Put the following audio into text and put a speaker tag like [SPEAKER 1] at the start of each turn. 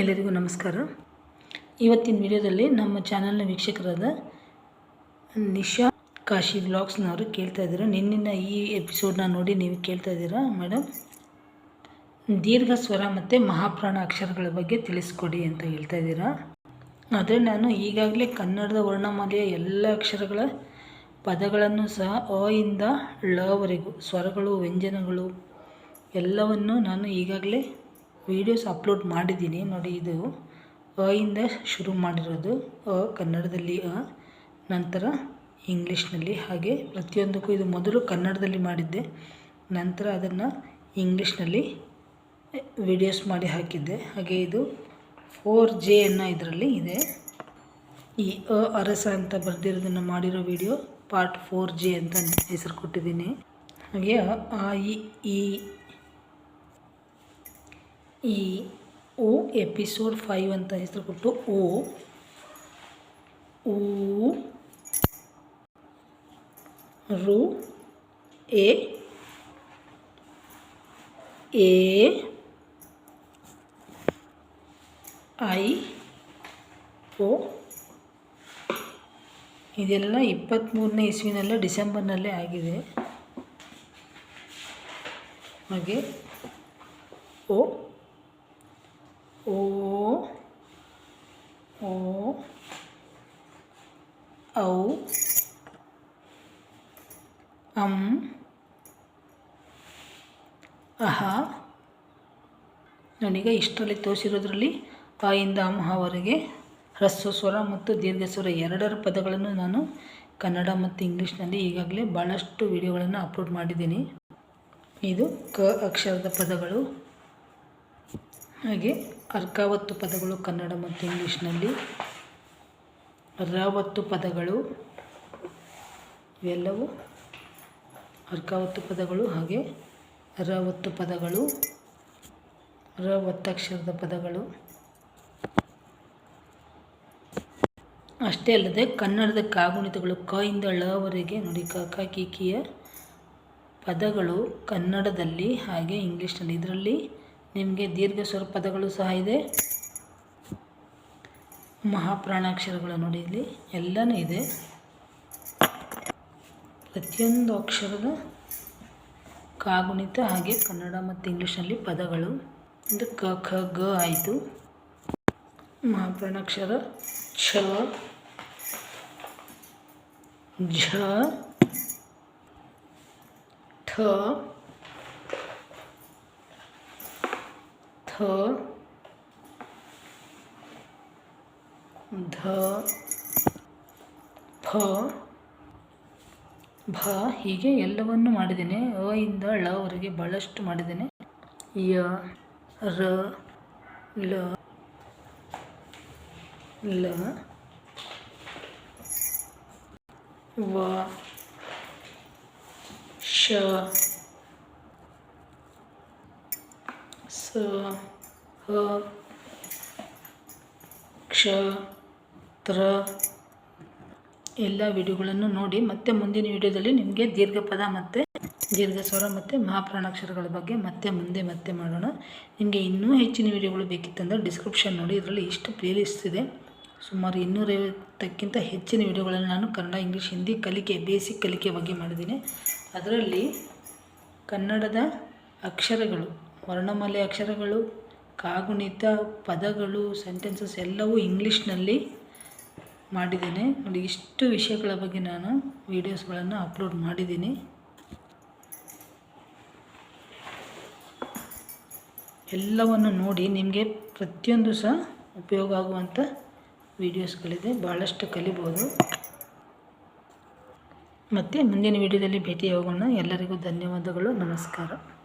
[SPEAKER 1] ಎಲ್ಲರಿಗೂ ನಮಸ್ಕಾರ. ಇವತ್ತಿನ ವಿಡಿಯೋದಲ್ಲಿ ನಮ್ಮ ಚಾನಲ್ನ ವೀಕ್ಷಕರಾದ ನಿಶಾ ಕಾಶಿ ವ್ಲಾಗ್ಸ್ನವರು ಕೇಳ್ತಾ ಇದ್ದೀರಾ? ನಿನ್ನಿನ ಈ ಎಪಿಸೋಡ್ನ ನೋಡಿ ನೀವು ಕೇಳ್ತಾ ಇದ್ದೀರಾ ಮೇಡಮ್ ದೀರ್ಘ ಸ್ವರ ಮತ್ತು ಮಹಾಪ್ರಾಣ ಅಕ್ಷರಗಳ ಬಗ್ಗೆ ತಿಳಿಸ್ಕೊಡಿ ಅಂತ ಹೇಳ್ತಾ ಇದ್ದೀರಾ? ಆದರೆ ನಾನು ಈಗಾಗಲೇ ಕನ್ನಡದ ವರ್ಣಮಾಲೆಯ ಎಲ್ಲ ಅಕ್ಷರಗಳ ಪದಗಳನ್ನು ಸಹ ಅ ಇಂದ ಳವರೆಗೂ ಸ್ವರಗಳು, ವ್ಯಂಜನಗಳು ಎಲ್ಲವನ್ನು ನಾನು ಈಗಾಗಲೇ ವೀಡಿಯೋಸ್ ಅಪ್ಲೋಡ್ ಮಾಡಿದ್ದೀನಿ. ನೋಡಿ ಇದು ಅ ಇಂದ ಶುರು ಮಾಡಿರೋದು. ಅ ಕನ್ನಡದಲ್ಲಿ ಅ, ನಂತರ ಇಂಗ್ಲೀಷ್ನಲ್ಲಿ ಹಾಗೆ ಪ್ರತಿಯೊಂದಕ್ಕೂ ಇದು ಮೊದಲು ಕನ್ನಡದಲ್ಲಿ ಮಾಡಿದ್ದೆ. ನಂತರ ಅದನ್ನು ಇಂಗ್ಲೀಷ್ನಲ್ಲಿ ವಿಡಿಯೋಸ್ ಮಾಡಿ ಹಾಕಿದ್ದೆ. ಹಾಗೆ ಇದು ಫೋರ್ ಜೆ ಅನ್ನೋ ಇದರಲ್ಲಿ ಇದೆ. ಈ ಅ, ಅರಸ ಅಂತ ಬರೆದಿರೋದನ್ನು ಮಾಡಿರೋ ವಿಡಿಯೋ ಪಾರ್ಟ್ ಫೋರ್ ಜೆ ಅಂತ ಹೆಸರು ಕೊಟ್ಟಿದ್ದೀನಿ. ಹಾಗೆ ಆ, ಇ ಈ ಉ ಎಪಿಸೋಡ್ ಫೈವ್ ಅಂತ ಹೆಸರು ಕೊಟ್ಟು ಓ ಊ. ರು. ಎ. ಎ. ಐ. ಓ. ಇದೆಲ್ಲ ಇಪ್ಪತ್ತ್ಮೂರನೇ ಇಸ್ವಿನಲ್ಲೇ ಡಿಸೆಂಬರ್ನಲ್ಲೇ ಆಗಿದೆ. ಹಾಗೆ. ಓ. ಓ ಓ, ಔ, ಅಂ, ಅಹ. ನನಗೆ ಇಷ್ಟರಲ್ಲಿ ತೋರಿಸಿರೋದ್ರಲ್ಲಿ ಆಯಿಂದ ಅಮಹವರೆಗೆ ಹ್ರಸ್ವ ಸ್ವರ ಮತ್ತು ದೀರ್ಘ ಸ್ವರ ಎರಡರ ಪದಗಳನ್ನು ನಾನು ಕನ್ನಡ ಮತ್ತು ಇಂಗ್ಲೀಷ್ನಲ್ಲಿ ಈಗಾಗಲೇ ಭಾಳಷ್ಟು ವಿಡಿಯೋಗಳನ್ನು ಅಪ್ಲೋಡ್ ಮಾಡಿದ್ದೀನಿ. ಇದು ಕ ಅಕ್ಷರದ ಪದಗಳು. ಹಾಗೆ ಅರ್ಕಾವತ್ತು ಪದಗಳು ಕನ್ನಡ ಮತ್ತು ಇಂಗ್ಲೀಷ್ನಲ್ಲಿ. ರಾವತ್ತು ಪದಗಳು ಇವೆಲ್ಲವೂ ಅರ್ಕಾವತ್ತು ಪದಗಳು, ಹಾಗೆ ರವತ್ತು ಪದಗಳು ರ ಪದಗಳು. ಅಷ್ಟೇ ಅಲ್ಲದೆ ಕನ್ನಡದ ಕಾಗುಣಿತಗಳು ಕ ಇಂದ ಳವರೆಗೆ ನೋಡಿ ಕ ಕ, ಕಿ, ಕಿಯ ಪದಗಳು ಕನ್ನಡದಲ್ಲಿ ಹಾಗೆ ಇಂಗ್ಲೀಷ್ನಲ್ಲಿ. ಇದರಲ್ಲಿ ನಿಮಗೆ ದೀರ್ಘ ಸ್ವರ ಪದಗಳು ಸಹ ಇದೆ. ಮಹಾಪ್ರಾಣಾಕ್ಷರಗಳು ನೋಡಿ ಇಲ್ಲಿ ಎಲ್ಲನೂ ಇದೆ. ಪ್ರತಿಯೊಂದು ಅಕ್ಷರದ ಕಾಗುಣಿತ ಹಾಗೆ ಕನ್ನಡ ಮತ್ತು ಇಂಗ್ಲೀಷ್ನಲ್ಲಿ ಪದಗಳು. ಇದು ಕ, ಖ, ಗ ಆಯಿತು. ಮಹಾಪ್ರಾಣಾಕ್ಷರ ಛ, ಝ, ಠ ಧ ಫ ಭ ಹೀಗೆ ಎಲ್ಲವನ್ನು ಮಾಡಿದ್ದೇನೆ. ಅ ಇಂದ ಳವರೆಗೆ ಬಹಳಷ್ಟು ಮಾಡಿದ್ದೇನೆ. ಯ, ರ, ಲ ಲ, ವ, ಶ, ಸ ಕ್ಷ ತ್ರ ಎಲ್ಲ ವಿಡಿಯೋಗಳನ್ನು ನೋಡಿ ಮತ್ತೆ ಮುಂದಿನ ವಿಡಿಯೋದಲ್ಲಿ ನಿಮಗೆ ದೀರ್ಘ ಪದ ಮತ್ತು ದೀರ್ಘ ಸ್ವರ ಮತ್ತು ಮಹಾಪ್ರಾಣಾಕ್ಷರಗಳ ಬಗ್ಗೆ ಮತ್ತೆ ಮುಂದೆ ಮತ್ತೆ ಮಾಡೋಣ. ನಿಮಗೆ ಇನ್ನೂ ಹೆಚ್ಚಿನ ವಿಡಿಯೋಗಳು ಬೇಕಿತ್ತಂದರೆ ಡಿಸ್ಕ್ರಿಪ್ಷನ್ ನೋಡಿ, ಇದರಲ್ಲಿ ಇಷ್ಟು ಪ್ಲೇಲಿಸ್ಟ್ ಇದೆ. ಸುಮಾರು ಇನ್ನೂರೈವತ್ತಕ್ಕಿಂತ ಹೆಚ್ಚಿನ ವಿಡಿಯೋಗಳನ್ನು ನಾನು ಕನ್ನಡ, ಇಂಗ್ಲೀಷ್, ಹಿಂದಿ ಕಲಿಕೆ ಬೇಸಿಕ್ ಕಲಿಕೆ ಬಗ್ಗೆ ಮಾಡಿದ್ದೀನಿ. ಅದರಲ್ಲಿ ಕನ್ನಡದ ಅಕ್ಷರಗಳು, ವರ್ಣಮಾಲೆ ಅಕ್ಷರಗಳು ಕಾಗುಣಿತ ಪದಗಳು ಸೆಂಟೆನ್ಸಸ್ ಎಲ್ಲವೂ ಇಂಗ್ಲೀಷ್ನಲ್ಲಿ ಮಾಡಿದ್ದೇನೆ. ನೋಡಿ, ಇಷ್ಟು ವಿಷಯಗಳ ಬಗ್ಗೆ ನಾನು ವೀಡಿಯೋಸ್ಗಳನ್ನು ಅಪ್ಲೋಡ್ ಮಾಡಿದ್ದೀನಿ. ಎಲ್ಲವನ್ನು ನೋಡಿ ನಿಮಗೆ ಪ್ರತಿಯೊಂದು ಸಹ ಉಪಯೋಗ ಆಗುವಂಥ ವೀಡಿಯೋಸ್ಗಳಿದೆ ಭಾಳಷ್ಟು ಕಲಿಬೋದು. ಮತ್ತು ಮುಂದಿನ ವಿಡಿಯೋದಲ್ಲಿ ಭೇಟಿಯಾಗೋಣ. ಎಲ್ಲರಿಗೂ ಧನ್ಯವಾದಗಳು. ನಮಸ್ಕಾರ.